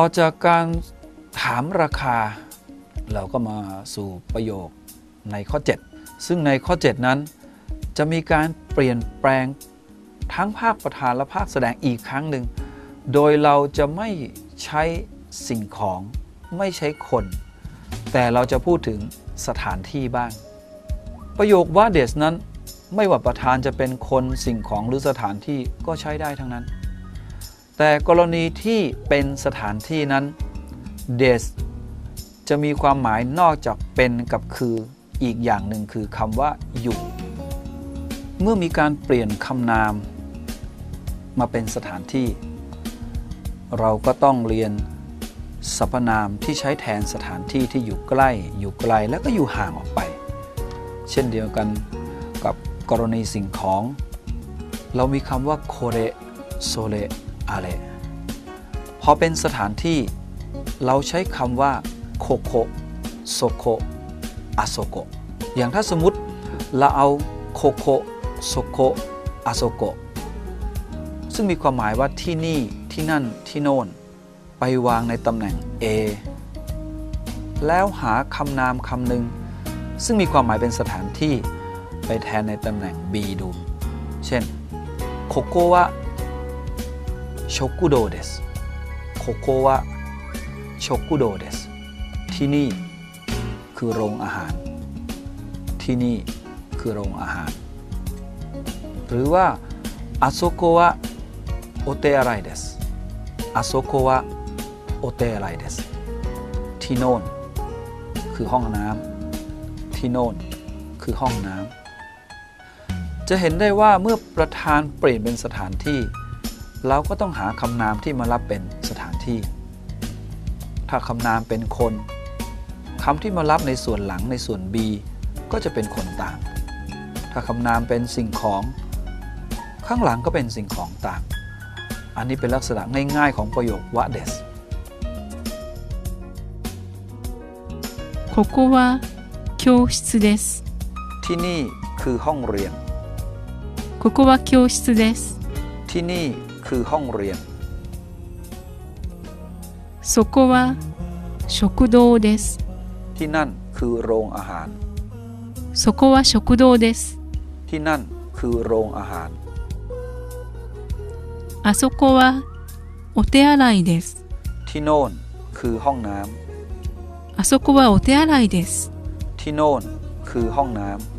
ต่อจากการถามราคา เราก็มาสู่ประโยคในข้อ 7 ซึ่งในข้อ 7 นั้น จะมีการเปลี่ยนแปลงทั้งภาคประธานและภาคแสดงอีกครั้งหนึ่ง โดยเราจะไม่ใช้สิ่งของไม่ใช้คน แต่เราจะพูดถึงสถานที่บ้าง ประโยคว่าเดสนั้น ไม่ว่าประธานจะเป็นคนสิ่งของหรือสถานที่ก็ใช้ได้ทั้งนั้น แต่กรณีที่เป็นสถานที่นั้นเดสจะมีความหมายนอกจากเป็นกับคืออีกอย่างหนึ่งคือคำว่าอยู่ เมื่อมีการเปลี่ยนคำนาม มาเป็นสถานที่ เราก็ต้องเรียนสรรพนามที่ใช้แทนสถานที่ที่อยู่ใกล้ อยู่ไกลและก็อยู่ห่างออกไป เช่นเดียวกันกับกรณีสิ่งของ เรามีคำว่าโคเรโซเล อาเลพอเป็นสถานที่เราใช้คำว่าโคโคโซโคอาโซโกอย่างถ้าสมมติเราเอาโคโคโซโคอาโซโกซึ่งมีความหมายว่าที่นี่ที่นั่นที่โน่น ไปวางในตำแหน่ง A แล้วหาคำนามคำหนึ่งซึ่งมีความหมายเป็นสถานที่ไปแทนในตำแหน่ง B ดู เช่นโคโกวะ โชกุโดเดสโคโกวะโชกุโดเดสที่นี่คือโรงอาหาร ที่นี่คือโรงอาหาร หรือว่าอาโซโกะโอเตอะไรเดสอาโซโกะโอเตอะไรเดสที่โน่นคือห้องน้ำที่โน่นคือห้องน้ำจะเห็นได้ว่าเมื่อประธานเปลี่ยนเป็นสถานที่ เราก็ต้องหาคำนามที่มารับเป็นสถานที่ ถ้าคำนามเป็นคนคำที่มารับในส่วนหลังในส่วน B ก็จะเป็นคนตาม ถ้าคำนามเป็นสิ่งของ ข้างหลังก็เป็นสิ่งของตาม อันนี้เป็นลักษณะง่ายๆของประโยควะเดสここは教室ですที่นี่คือห้องเรียนここは教室ですที่นี่ คือห้องเรียนそこは食堂ですที่นั่นคือโรงอาหารそこは食堂ですที่นั่นคือโรงอาหารあそこはお手洗いですที่โน่นคือห้องน้ำあそこはお手洗いですที่โน่นคือห้องน้ำ